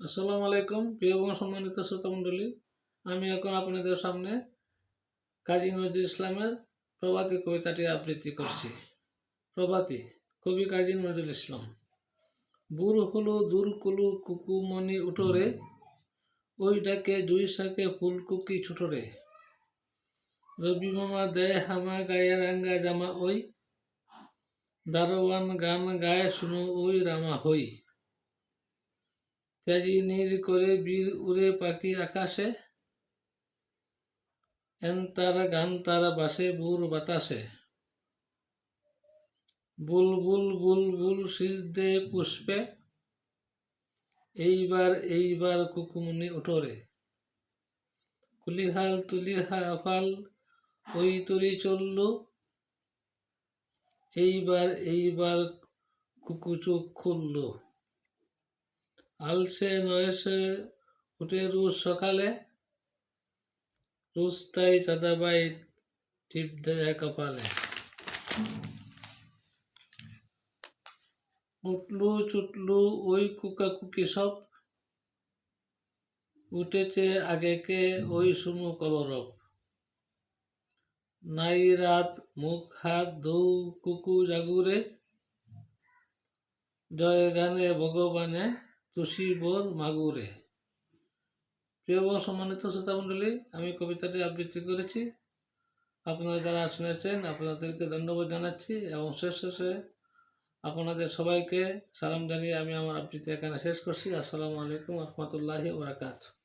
আসসালামু আলাইকুম, প্রিয় এবং সম্মানিত শ্রোতা মণ্ডলী। আমি এখন আপনাদের সামনে কাজী নজরুল ইসলামের প্রভাতী কবিতাটি আবৃত্তি করছি। প্রভাতী, কবি কাজী নজরুল ইসলাম। বুর হলো, দূর কুলু কুকুমণি উঠোরে ওই ডাকে জুই শাকে ফুলকুকি ছুটরে রবি মামা দেয় হামা গায়ে রাঙ্গা জামা ওই। দারোয়ান গান গায় শুনো ওই রামা হই। তেজি নীর করে বীর উড়ে পাখি আকাশে এন তারা গান তারা বাসে বুর বাতাসে। বুল বুল বুল বুল শীষ দে পুষ্পে, এইবার এইবার কুকুমনি উঠোরে। কুলিহাল তুলিহা ফাল, ওই তরি চলল, এইবার এইবার কুকুচুক খুলল। আলসে নয়সে উঠে রুশ সকালে। রুশ তাই চাঁদাবাই টিপ দেয় কপালে। উঠলু চুটলু ওই কুকা কুকি সব। উঠেছে আগেকে ওই শুনু কলরব নাই রাত মুখ হাত দৌ কুকু জাগুরে। জয় গানে ভগবানে তুষি বোর মাগুরে। প্রিয় এবং সম্মানিত শ্রোতা মন্ডলী আমি কবিতাটি আবৃত্তি করেছি। আপনারা যারা শুনেছেন, আপনাদেরকে ধন্যবাদ জানাচ্ছি এবং শেষ শেষে আপনাদের সবাইকে সালাম জানিয়ে আমি আমার আবৃত্তি এখানে শেষ করছি। আসসালামু আলাইকুম রহমতুল্লাহি ওবরাকাতুহ